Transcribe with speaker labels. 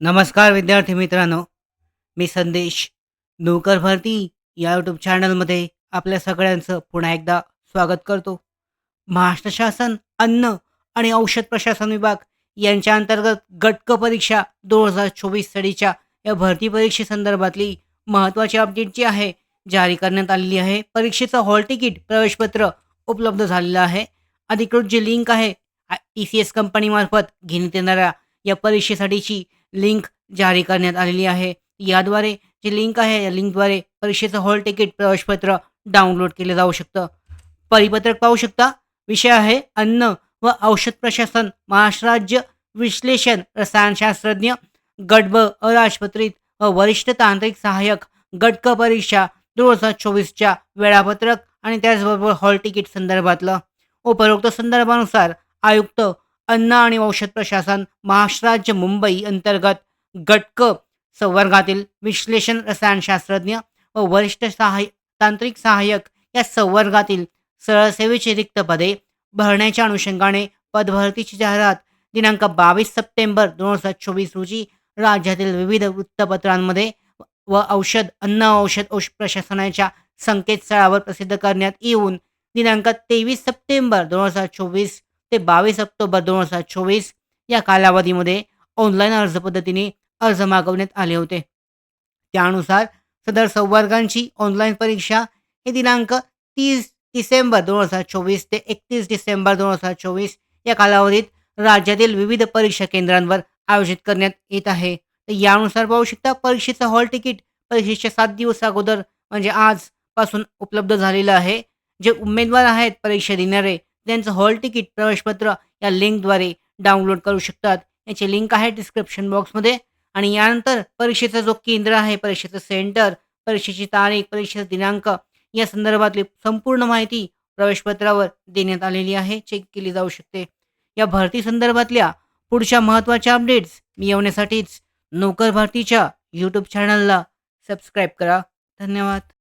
Speaker 1: नमस्कार विद्यार्थी मित्रांनो. मी संदेश नोकर भरती या यूट्यूब चॅनलमध्ये आपल्या सगळ्यांचं पुन्हा एकदा स्वागत करतो. महाराष्ट्र शासन अन्न आणि औषध प्रशासन विभाग यांच्या अंतर्गत गटक परीक्षा दोन हजार चोवीस साडीच्या या भरती परीक्षेसंदर्भातली महत्त्वाची अपडेट जी आहे जारी करण्यात आलेली आहे. परीक्षेचं हॉल तिकीट प्रवेशपत्र उपलब्ध झालेलं आहे. अधिकृत जी लिंक आहे टी सी एस कंपनीमार्फत घेण्यात येणाऱ्या या परीक्षेसाठीची लिंक जारी करण्यात आलेली आहे. याद्वारे जी लिंक आहे या लिंकद्वारे परीक्षेचं हॉल तिकीट प्रवेशपत्र डाउनलोड केलं जाऊ शकतं. परिपत्रक पाहू शकता विषय आहे अन्न व औषध प्रशासन महाराष्ट्र राज्य विश्लेषण रसायनशास्त्रज्ञ गट ब अराजपत्रित व वरिष्ठ तांत्रिक सहाय्यक गटक परीक्षा दोन हजार चोवीसच्या वेळापत्रक आणि त्याचबरोबर हॉल तिकीट संदर्भातलं. उपरोक्त संदर्भानुसार आयुक्त अन्न आणि औषध प्रशासन महाराष्ट्राज्य मुंबई अंतर्गत गटक संवर्गातील विश्लेषण रसायनशास्त्रज्ञ व वरिष्ठ सहाय्य तांत्रिक सहाय्यक या संवर्गातील सरळसेवेची रिक्त पदे भरण्याच्या अनुषंगाने पदभरतीची जाहिरात दिनांक बावीस सप्टेंबर दोन हजार चोवीस रोजी राज्यातील विविध वृत्तपत्रांमध्ये व औषध अन्न औषध औषध प्रशासनाच्या संकेतस्थळावर प्रसिद्ध करण्यात येऊन दिनांक तेवीस सप्टेंबर दोन हजार चोवीस ते बावीस ऑक्टोबर दोन हजार चोवीस या कालावधीमध्ये ऑनलाईन अर्ज पद्धतीने अर्ज मागवण्यात आले होते. त्यानुसार सदर संवर्गांची ऑनलाईन परीक्षा हे दिनांक तीस डिसेंबर दोन हजार चोवीस ते एकतीस डिसेंबर दोन हजार चोवीस या कालावधीत राज्यातील विविध परीक्षा केंद्रांवर आयोजित करण्यात येत आहे. यानुसार पाहू शकता परीक्षेचं हॉल तिकीट परीक्षेच्या सात दिवस अगोदर म्हणजे आजपासून उपलब्ध झालेलं आहे. जे उमेदवार आहेत परीक्षा देणारे त्यांचं हॉल तिकीट प्रवेशपत्र या लिंकद्वारे डाउनलोड करू शकतात. याची लिंक आहे डिस्क्रिप्शन बॉक्समध्ये आणि यानंतर परीक्षेचं जो केंद्र आहे परीक्षेचं सेंटर परीक्षेची तारीख परीक्षेचा दिनांक या संदर्भातली संपूर्ण माहिती प्रवेशपत्रावर देण्यात आलेली आहे. चेक केली जाऊ शकते. या भरती संदर्भातल्या पुढच्या महत्त्वाच्या अपडेट्स मिळवण्यासाठीच नोकर भरतीच्या यूट्यूब चॅनलला सबस्क्राईब करा. धन्यवाद.